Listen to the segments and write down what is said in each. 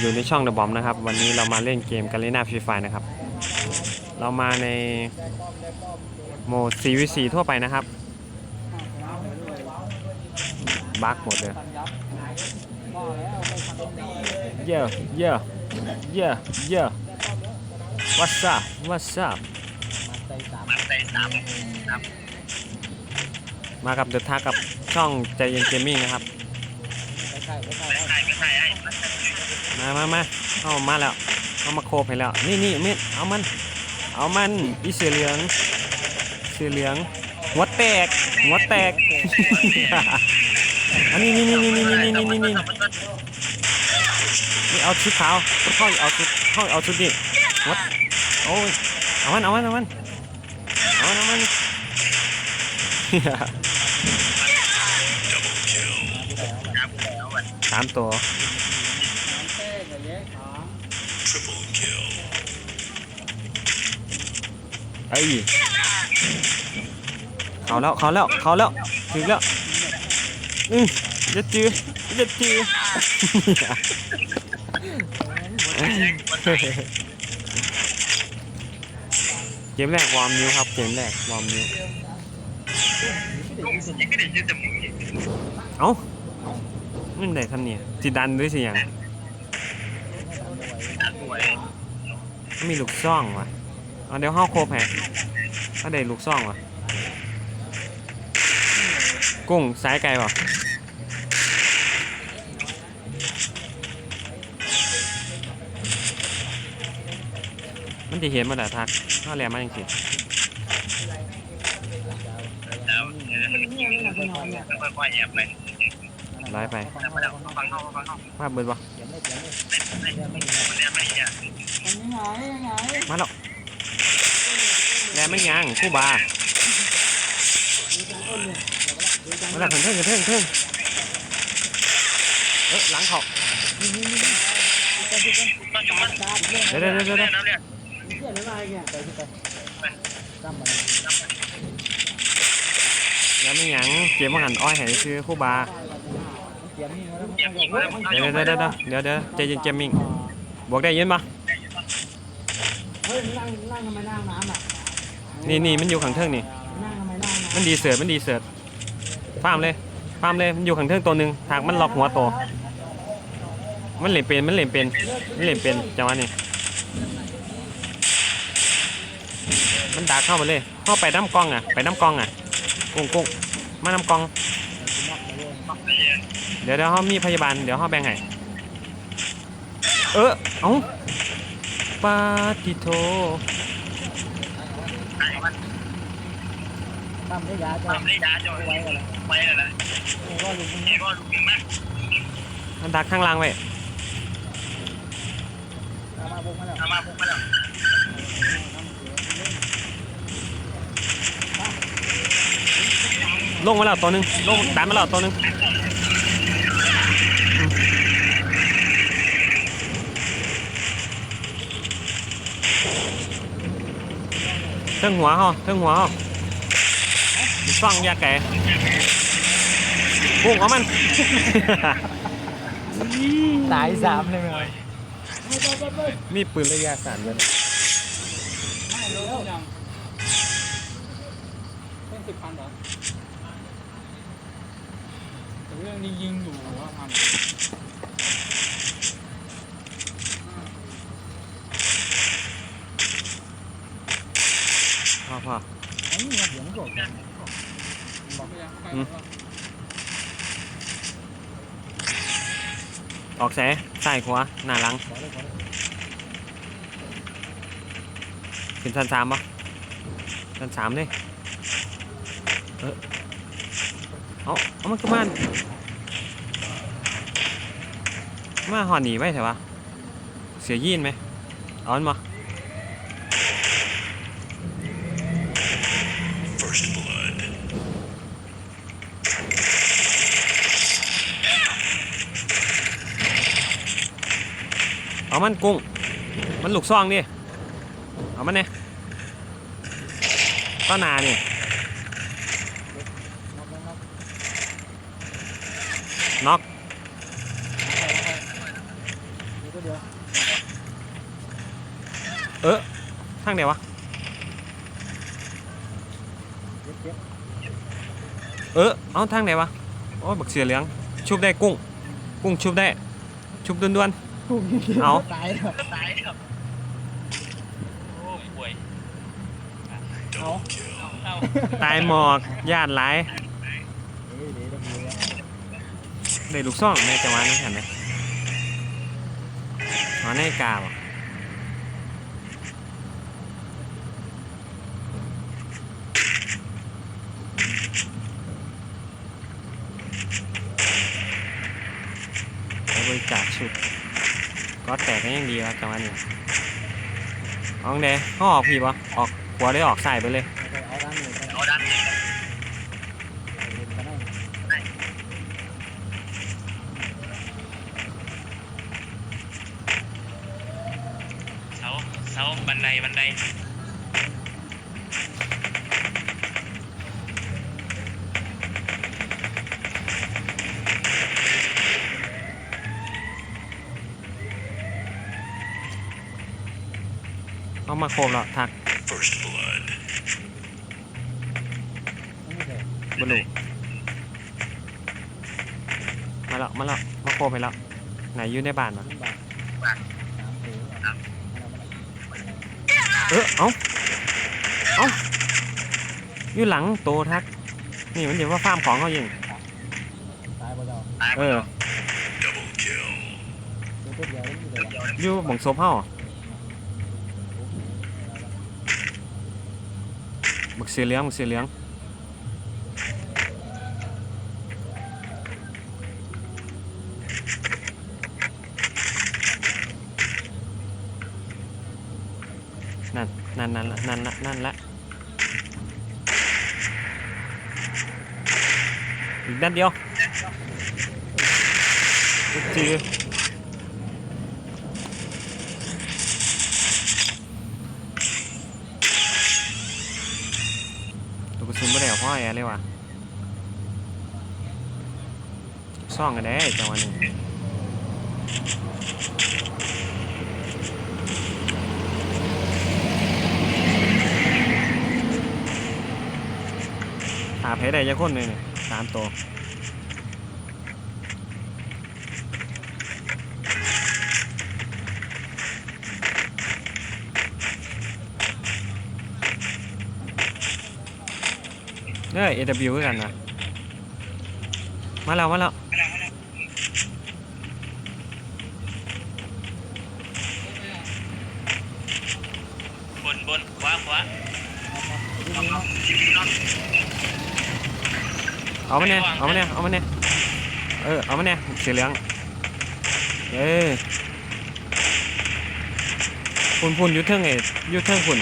อยู่ในช่องเดอะบอมนะครับ วันนี้เรามาเล่นเกมกันเลนหน้าฟรีไฟนะครับ เรามาในโหมด CVC ทั่วไปนะครับบักหมดเลยเยอะเยอะเยอะเยอะ What's up What's up มากับเดอะทักกับช่องใจเย็นเกมมิ่งนะครับ มามามาเอามาแล้วเอามาโคบให้แล้ว นี่นี่เม็ดเอามัน เอามันอีเสือเหลืองเสือเหลืองหัวแตกหัวแตกอันนี้นี่นี่นี่นี่นี่นี่นี่นี่นี่เอาชุดขาวเข้าเอาชุดเข้าเอาชุดดิหัวโอ้ยเอามันเอามันเอามันเอามันเอามันสามตัว เอ้ยเขาแล้วเขาแล้วเขาแล้วถึงแล้วอือจะจือจะจือเกมแรกวอร์มนิ้วครับเกมแรกวอร์มนิ้วเอ้ามันได้ทำเนี่ยสิดันหรือสิยัง มีลูกซ่องวะเอาเดี๋ยวห้าโคบแฮะเอาได้ลูกซ่องวะกุ้งสายไก่ป่ะมันจะเห็นมาแต่ทักถ้าแหลมมาจริงๆร้อยไปภาพเบิดวะ มาแล้วแหลมไม่ยังคู่บามาแล้วเพิ่งเพิ่งเพิ่งเพิ่งเออหลังเขาเดี๋ยวเดี๋ยวเดี๋ยวเดี๋ยวแล้วไม่ยังเกมว่าหันอ้อยใหายซื้อคู่บาเดี๋ยวเดี๋ยวเดี๋ยวเดี๋ยวเดี๋ยวเจเย็นเกมมิ่งบวกได้ยินปะ เฮ้ยนั่งนั่งทำไมนั่งน้ำอะนี่นี่มันอยู่ข้างเทิงนี่ นั่งทำไมนั่งน้ำมันดีเสิร์ฟมันดีเสิร์ฟฟาร์มเลยฟาร์มเลยมันอยู่ข้างเทิงตัวหนึ่งหากมันล็อกหัวโตวมันเหล่นเป็นมันเหล่นเป็นมันเหล่นเป็นจังหวะนี้มันดักเข้ามาเลยเข้าไปน้ำกล้องอะไปน้ำกล้องอะกุ้งกุ้งมาน้ำกล้อง เดี๋ยวเดี๋ยวเขามีพยาบาลเดี๋ยวเขาแบ่งให้เออเอ้า ปาติโททำได้ยาจอยทำได้ยาจอยไปอะไรไว้ก่อนเลเอ้ก็ลุอ้ก็ลุงมากมันดักข้างล่างไว้ลลงมาแล้วตัวนึงลงตามมาแล้วตัวนึง เทิงหัวเขาเทิงหัวเขาฟังยาแก่พุ่งเอามัน ตายสามเลยมั้ยมีปืนระยะสั้นด้วยไม่รู้ยังเป็นสิบพันเหรอแต่เรื่องนี้ยิงอยู่ว่าพัน พ่อพ่อไอ้นี่เดี๋ยวมันบอกบอกไปยังไปแล้วออกแสซ้ายขวาหน้าหลังขอเลยขอเลยขึ้นชั้นสามปะชั้นสามเลยเออเอาเอามันขึ้นมามาหอหนีไว้เถอะวะเสียยีนไหมเอามันมา เอามันกุ้ง มันลูกซองดิเอามันเนี่ยต้นนานี่น็อกน็อกน็อกมีตัวเดียวเออทางไหนวะ เออเอาทางไหนวะ โอ้บักเสือเหลือง ชุบได้กุ้ง กุ้งชุบได้ ชุบด้วน ถูกยิงเอา ตายแล้วตายครับโอ้ป่วยเอาเอาๆตายหมอกญาติหลายเฮ้ยเดี๋ยวต้องดูแล้วได้ลูกซ่องในจังหวะนั้นเห็นไหมหอในกาบ่ไปบริจาคชุด ก็แตกก็ยังดีครับจังหวะนี้เองเขาออกผีปะออกหัวได้ออกใส่ไปเลย มาโคมแล้วทัก First blood. ไม่ใช่บลูมาแล้วมาแล้วมาโคมไปแล้วไหนอยู่ในบ้านวะขึ้นบาทสามตัวเอาเอาเอาเออเอาเอาอยู่หลังโตทัก นี่มันเดี๋ยวว่าฟาร์มของเขายิงตายบ่เจ้าเออ Double kill. ตัวตัวเดียวนี่เลยอยู่บ่งศพเฮา บักเสือเหลี้ยงบักเสือเหลี้ยงนั่นนั่นนั่นละนั่นละนั่นละอีกด้านเดียวจือตัวกระสุนไม่ได้เอาพ่อแอร์เลยวะซ่องกันได้จังหวะหนึ่งหาเพชรได้ยังคนเลยเนี่ยสามตัว เนี่ย AW คือกันนะมาแล้วมาแล้วบนบนขวาขวาเอามาเนี่ยเอามาเนี่ยเอามาเนี่ยเออเอามาเนี่ยสีเหลืองเออพุ่นพุ่นอยุทเทิงเออยุทเทิงพุ่น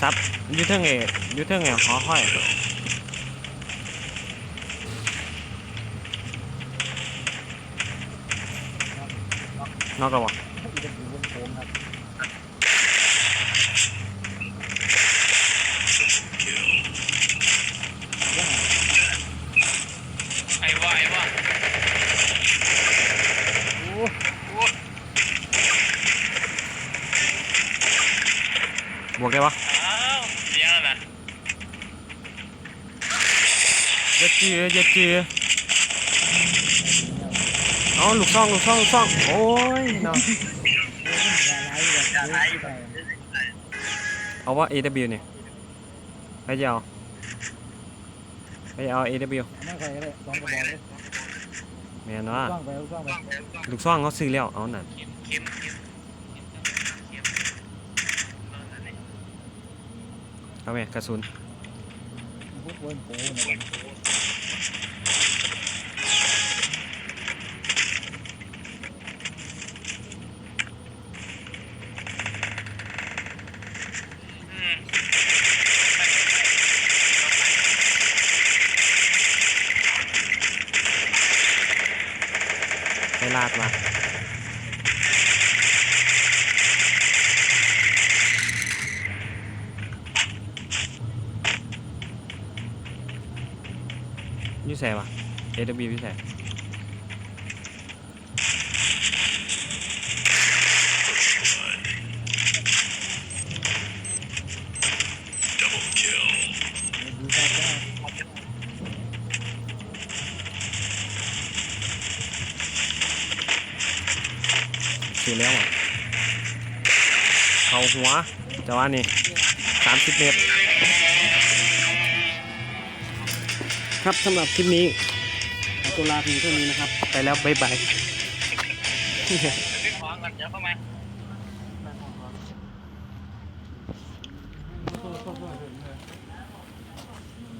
ซับอยุทเทิงเออ ยุทเทิงเอหอห้อยนอกแล้ววะอีกเนอยู่บนโค้งไอ้ว่าไอ้ว่าโอ้บวกได้ปะ อ้าวเสียงแล้วนะ อย่า จืออย่าจือเอาลูกซ่องลูกซ่องลูกซ่องโอ้ยเนาะยาเอวี่เอาว่า AW เนี่ยไปจะเอาไปเอา AW ไม่ใครก็ได้ลองกระบเลยแม่นว่าลูกซ่องเขาซื้อแล้วเอาหนั่นเอาไหมกระสุน พี่แซมอะ A W พี่แซคือแล้วอะ เข้าหัวจะว่านี่สามสิบเมตร ครับสำหรับคลิปนี้ขอตัวลาเพียงเท่านี้นะครับ ไปแล้วบ๊ายบายซื้อของก่อนเดี๋ยวเข้ามา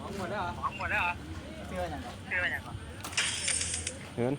ของหมดแล้วเหรอของหมดแล้วเหรอเสื้ออย่างซื้อมาอย่างก่อนเหิน